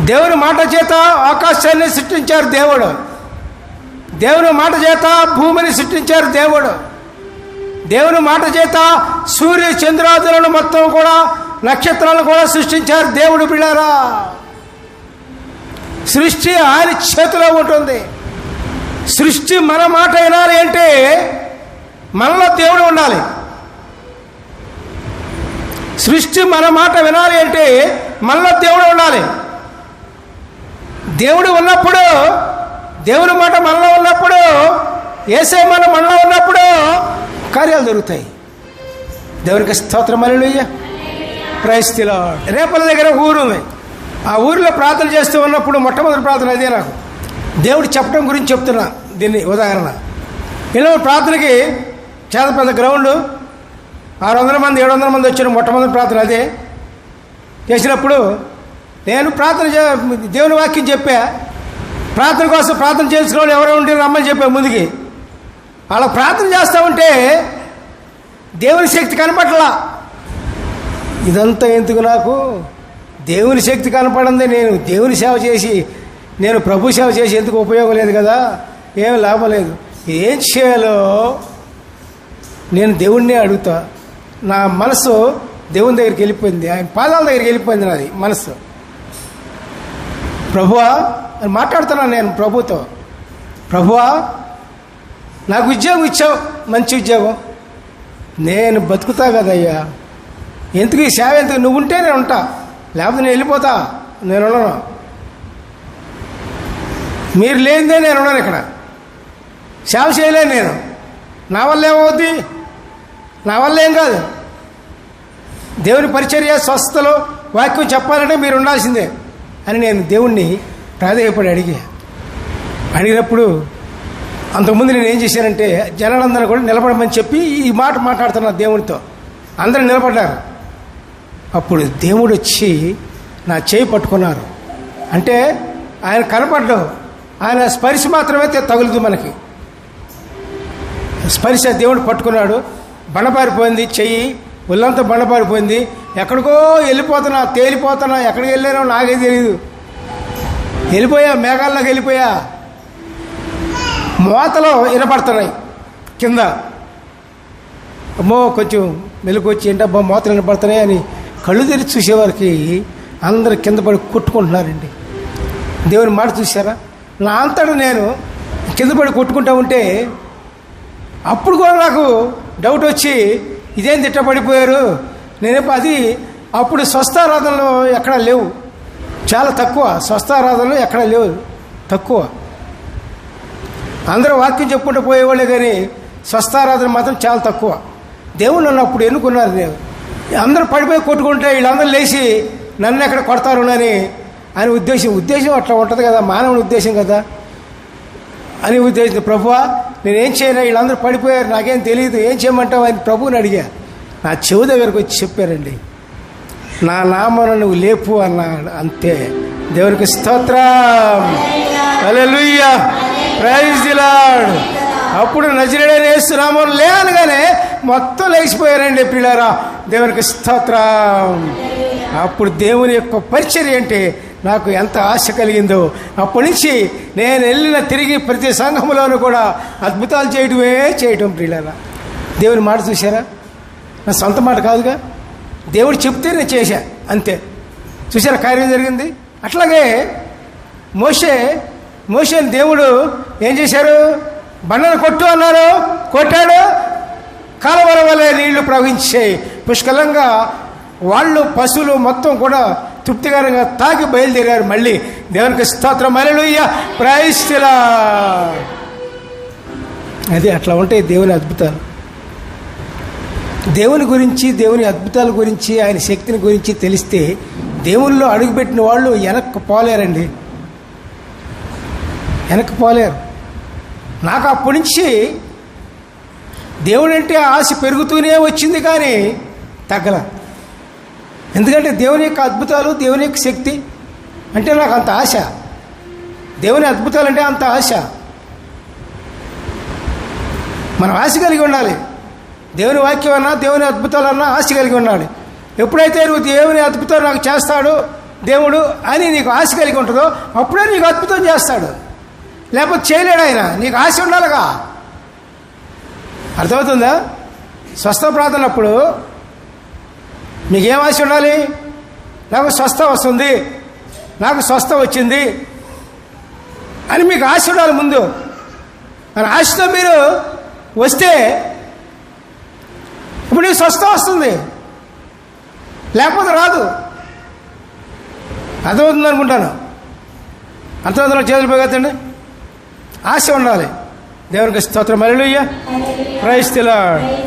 దేవుని మాట చేత ఆకాశాన్ని సృష్టించారు దేవుడు. దేవుని మాట చేత భూమిని సృష్టించారు దేవుడు. దేవుని మాట చేత సూర్య చంద్రాదులను మొత్తం కూడా నక్షత్రాలను కూడా సృష్టించారు దేవుడు బిళ్ళారా. సృష్టి ఆయన చేతిలో ఉంటుంది. సృష్టి మన మాట వినాలి అంటే మనలో దేవుడు ఉండాలి. సృష్టి మన మాట వినాలి అంటే మనలో దేవుడు ఉండాలి. దేవుడు ఉన్నప్పుడు దేవుని మాట మనలో ఉన్నప్పుడు ఏసే మన మనలో ఉన్నప్పుడు కార్యాలు దొరుకుతాయి దేవునికి స్తోత్రం అల్లుయ్య క్రైస్తులో రేపల దగ్గర ఒక ఊరు ఉంది. ఆ ఊరిలో ప్రార్థన చేస్తూ ఉన్నప్పుడు మొట్టమొదటి ప్రార్థన అదే నాకు. దేవుడు చెప్పడం గురించి చెప్తున్నా దీన్ని ఉదాహరణ. ఇలా ప్రార్థనకి చాలా పెద్ద గ్రౌండ్. ఆరు వందల మంది ఏడు వందల మంది వచ్చిన మొట్టమొదటి ప్రార్థన అదే. చేసినప్పుడు నేను ప్రార్థన చే దేవుని వాక్యం చెప్పా. ప్రార్థన కోసం ప్రార్థన చేసుకోవాలి వాళ్ళు ఎవరో ఉంటే రమ్మని చెప్పా ముందుకి. అలా ప్రార్థన చేస్తా ఉంటే దేవుని శక్తి కనపడలా. ఇదంతా ఎందుకు నాకు? దేవుని శక్తి కనపడింది నేను దేవుని సేవ చేసి నేను ప్రభు సేవ చేసి ఎందుకు ఉపయోగం లేదు కదా? ఏం లాభం లేదు. ఏం చేయాలో నేను దేవుణ్ణే అడుగుతా. నా మనసు దేవుని దగ్గరికి వెళ్ళిపోయింది. ఆయన పాదాల దగ్గరికి వెళ్ళిపోయింది నాది మనసు. ప్రభువా అని మాట్లాడుతున్నాను నేను ప్రభుతో. ప్రభువా నాకు ఉద్యోగం ఇచ్చావు మంచి ఉద్యోగం. నేను బతుకుతా కదయ్యా. ఎందుకు ఈ సేవ ఎందుకు? నువ్వు ఉంటే నేను ఉంటా. లేకపోతే నేను వెళ్ళిపోతా. నేను ఉండను. మీరు లేనిదే నేను ఉన్నాను ఇక్కడ. సేవ చేయలేను నేను. నా వల్ల ఏమవుద్ది? నా వల్ల ఏం కాదు. దేవుని పరిచర్య స్వస్థతలు వాక్యం చెప్పాలంటే మీరు ఉండాల్సిందే. అని నేను దేవుణ్ణి ప్రాధేయపడి అడిగా అడిగినప్పుడు అంతకుముందు నేను ఏం చేశానంటే జనాలందరూ కూడా నిలబడమని చెప్పి ఈ మాట మాట్లాడుతున్నా దేవునితో. అందరూ నిలబడ్డారు. అప్పుడు దేవుడు వచ్చి నా చేయి పట్టుకున్నారు. అంటే ఆయన కనపడ్డం ఆయన స్పర్శ మాత్రమే తగులుదు మనకి. స్పర్శ దేవుడు పట్టుకున్నాడు. బండపారిపోయింది చెయ్యి ఒళ్ళంతా బండపారిపోయింది. ఎక్కడికో వెళ్ళిపోతున్నా తేలిపోతున్నా ఎక్కడికి వెళ్ళానో నాకే తెలియదు వెళ్ళిపోయా మేఘాల్లోకి వెళ్ళిపోయా. మోతలు వినపడుతున్నాయి కింద. అమ్మో కొంచెం మెలకు వచ్చి ఏంటబ్బా మోతలు వినపడుతున్నాయి అని కళ్ళు తెరిచి చూసేవారికి అందరు కింద పడి కొట్టుకుంటున్నారండి. దేవుని మాట చూసారా నా అంతటా నేను కింద పడి కొట్టుకుంటా ఉంటే అప్పుడు కూడా నాకు డౌట్ వచ్చి ఇదేం తిట్టపడిపోయారు నేను అది అప్పుడు స్వస్థారాధనలు ఎక్కడా లేవు. చాలా తక్కువ స్వస్థారాధనలు ఎక్కడా లేవు. తక్కువ. అందరూ వాక్యం చెప్పుకుంటూ పోయేవాళ్ళే కానీ స్వస్థారాధన మాత్రం చాలా తక్కువ. దేవుడు నన్ను అప్పుడు ఎన్నుకున్నారు నేను అందరూ పడిపోయి కొట్టుకుంటే వీళ్ళందరూ లేచి నన్ను ఎక్కడ కొడతారు అని అని ఉద్దేశం. ఉద్దేశం అట్లా ఉంటుంది కదా మానవుని ఉద్దేశం కదా. అని ఉద్దేశం ప్రభువా నేనేం చేయను వీళ్ళందరూ పడిపోయారు నాకేం తెలియదు ఏం చేయమంటావు అని ప్రభువుని అడిగా. నా చెవు దగ్గరకు వచ్చి చెప్పారండి. నా నామను నువ్వు లేపు అన్నాడు. అంతే. దేవునికి స్తోత్రం. హల్లెలూయా. ప్రైజ్ ది అప్పుడు నజరేడని వేస్తున్నామని లేనగానే మొత్తం లేచిపోయారండి పిల్లరా దేవునికి స్తోత్రం. అప్పుడు దేవుని యొక్క పరిచర్య అంటే నాకు ఎంత ఆశ కలిగిందో. అప్పటి నుంచి నేను వెళ్ళిన తిరిగి ప్రతి సంఘంలోనూ కూడా అద్భుతాలు చేయటమే చేయటం ప్రియులరా. దేవుని మాట చూసారా నా సొంత మాట కాదుగా? దేవుడు చెప్తే నేను చేశా అంతే. చూసారా కార్యం జరిగింది? అట్లాగే మోషే మోషేని దేవుడు ఏం చేశారు? బండను కొట్టు అన్నారు కొట్టాడు. కాలవరం వల్లే నీళ్ళు ప్రవహించాయి. పుష్కలంగా వాళ్ళు పశువులు మొత్తం కూడా తృప్తికరంగా తాగి బయలుదేరారు మళ్ళీ. దేవునికి స్తోత్రం. మరలుయ్య ప్రాయిస్తులా అది అట్లా ఉంటాయి దేవుని అద్భుతాలు. దేవుని గురించి దేవుని అద్భుతాల గురించి ఆయన శక్తిని గురించి తెలిస్తే దేవునిలో అడుగుపెట్టిన వాళ్ళు వెనక్కి పోలేరండి. వెనక్కి పోలేరు. నాకు అప్పటి నుంచి దేవుడంటే ఆశ పెరుగుతూనే వచ్చింది కానీ తగ్గల. ఎందుకంటే దేవుని యొక్క అద్భుతాలు దేవుని యొక్క శక్తి అంటే నాకు అంత ఆశ. దేవుని అద్భుతాలు అంటే అంత ఆశ. మనం ఆశ కలిగి ఉండాలి. దేవుని వాక్యం అన్నా దేవుని అద్భుతాలు అన్నా ఆశ కలిగి ఉండాలి. ఎప్పుడైతే నువ్వు దేవుని అద్భుతాలు నాకు చేస్తాడు దేవుడు అని నీకు ఆశ కలిగి ఉంటుందో అప్పుడే నీకు అద్భుతం చేస్తాడు. లేకపోతే చేయలేడు ఆయన. నీకు ఆశ ఉండాలిగా. అర్థమవుతుందా? స్వస్థ ప్రార్థనప్పుడు మీకేం ఆశ ఉండాలి? నాకు స్వస్థ వస్తుంది. నాకు స్వస్థ వచ్చింది. అని మీకు ఆశ ఉండాలి ముందు. మరి ఆశతో మీరు వస్తే ఇప్పుడు నీకు స్వస్థ వస్తుంది. లేకపోతే రాదు. అర్థమవుతుంది అనుకుంటాను. అర్థమవుతున్న చేతులు పోగొత్తండి ఆశ ఉండాలి. దేవునికి స్తోత్రం. మళ్ళీ క్రైస్తులాడ్